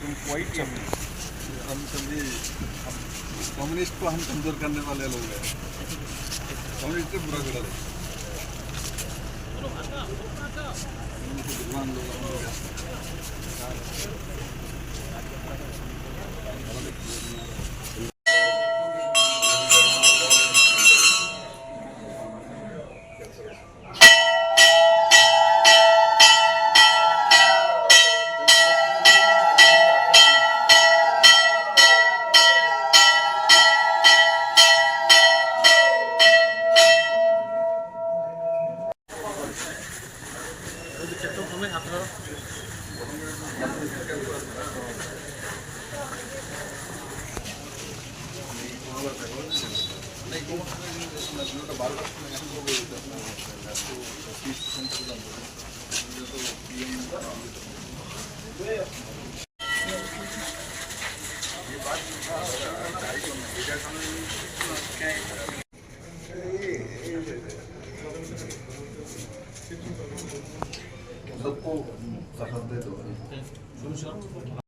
तुम क्वाइट चमड़ी हम समझे कम्युनिस्ट को हम कमज़ोर करने वाले लोग हैं। कम्युनिस्ट से बुरा गलत रहे भगवान लोग 넣고 갔는데도 그래서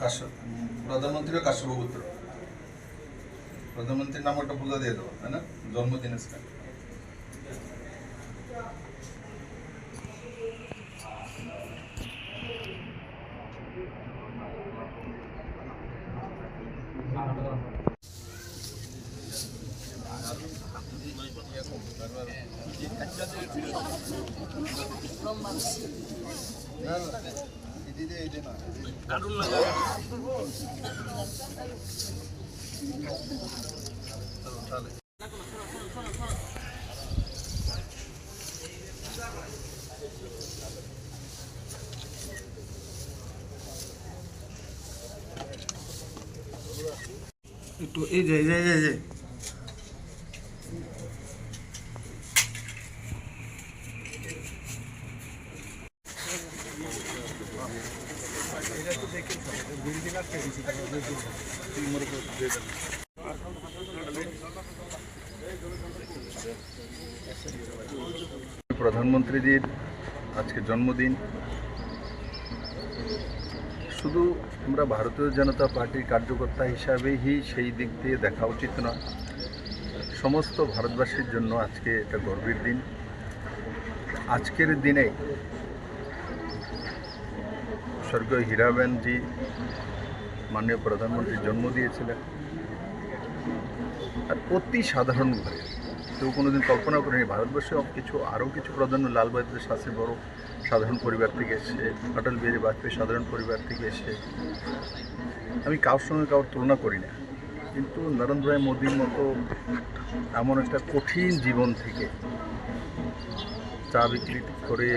কাশ্যপ পুত্র প্রধানমন্ত্রীর নাম একটা পূজা দিয়ে দেবো তাই না? জন্মদিন আজকে না না এদিকে এদিকে না তাহলে একটু এই যে এই যে এই যে, এই যে প্রধানমন্ত্রীজির আজকে জন্মদিন। শুধু আমরা ভারতীয় জনতা পার্টির কার্যকর্তা হিসাবেই সেই দিক দিয়ে দেখা উচিত নয়। সমস্ত ভারতবাসীর জন্য আজকে এটা গর্বের দিন। আজকের দিনে স্বর্গীয় হীরাবেনজি মাননীয় প্রধানমন্ত্রীর জন্ম দিয়েছিলেন। আর অতি সাধারণ ঘরে। কেউ কোনোদিন কল্পনা করেনি, ভারতবর্ষে কিছু, আরও কিছু প্রধান্য লাল বাহাদুর শাস্ত্রী বড় সাধারণ পরিবার থেকে এসে অটল বিহারী বাজপেয়ী সাধারণ পরিবার থেকে এসে আমি কারোর সঙ্গে কারোর তুলনা করি না। কিন্তু নরেন্দ্র ভাই মোদীর মতো এমন একটা কঠিন জীবন থেকে চা বিক্রি করে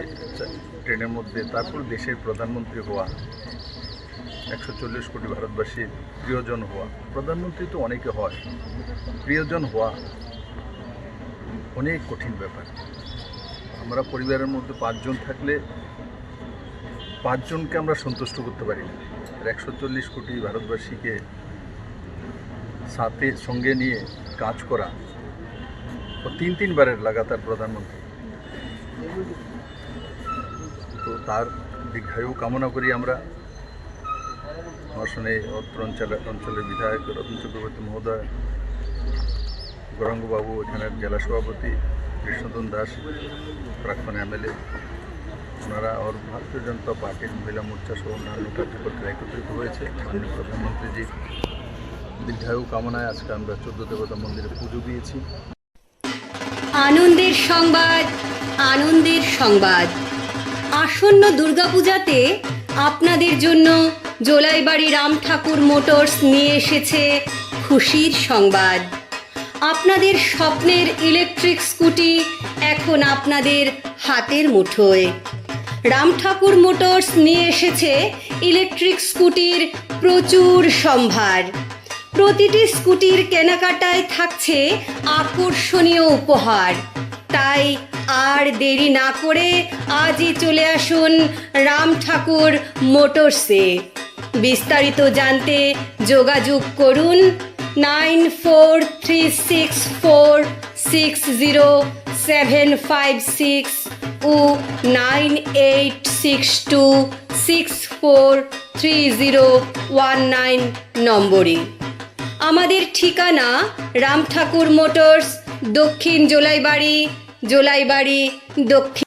ট্রেনের মধ্যে, তারপর দেশের প্রধানমন্ত্রী হওয়া, একশো চল্লিশ কোটি ভারতবাসীর প্রিয়জন হওয়া। প্রধানমন্ত্রী তো অনেকে হয়, প্রিয়জন হওয়া অনেক কঠিন ব্যাপার। আমরা পরিবারের মধ্যে পাঁচজন থাকলে পাঁচজনকে আমরা সন্তুষ্ট করতে পারি না। একশো চল্লিশ কোটি ভারতবাসীকে সাথে সঙ্গে নিয়ে কাজ করা, ও তিন তিনবারের লাগাতার প্রধানমন্ত্রী তো তার দীর্ঘায়ু কামনা করি আমরা। সঙ্গে অত্র অঞ্চলের অঞ্চলের বিধায়ক রতন চক্রবর্তী মহোদয়, গৌরাঙ্গবাবু, এখানের জেলা সভাপতি কৃষ্ণদন দাস, প্রাক্তন এমএলএ। ওনারা ওর ভারতীয় জনতা পার্টির মহিলা মোর্চা সহ অন্যান্য কার্যকর্তারা একত্রিত হয়েছে। মাননীয় প্রধানমন্ত্রীজির দীর্ঘায়ু কামনায় আজকে আমরা চোদ্দ দেবতা মন্দিরে পুজো দিয়েছি। আনন্দের সংবাদ আনন্দের সংবাদ। আসন্ন দুর্গাপূজাতে আপনাদের জন্য জোলাইবাড়ি রাম ঠাকুর মোটরস নিয়ে এসেছে খুশির সংবাদ। আপনাদের স্বপ্নের ইলেকট্রিক স্কুটি এখন আপনাদের হাতের মুঠোয়। রাম ঠাকুর মোটরস নিয়ে এসেছে ইলেকট্রিক স্কুটির প্রচুর সম্ভার। প্রতিটি স্কুটির কেনাকাটায় থাকছে আকর্ষণীয় উপহার। তাই আর দেরি না করে আজই চলে আসুন রাম ঠাকুর মোটরসে। বিস্তারিত জানতে যোগাযোগ করুন nine four three six four six zero seven five six ও nine eight six two six four three zero one nine নম্বরে। আমাদের ঠিকানা রাম ঠাকুর মোটরস, দক্ষিণ জোলাইবাড়ি জোলাইবাড়ি দক্ষিণ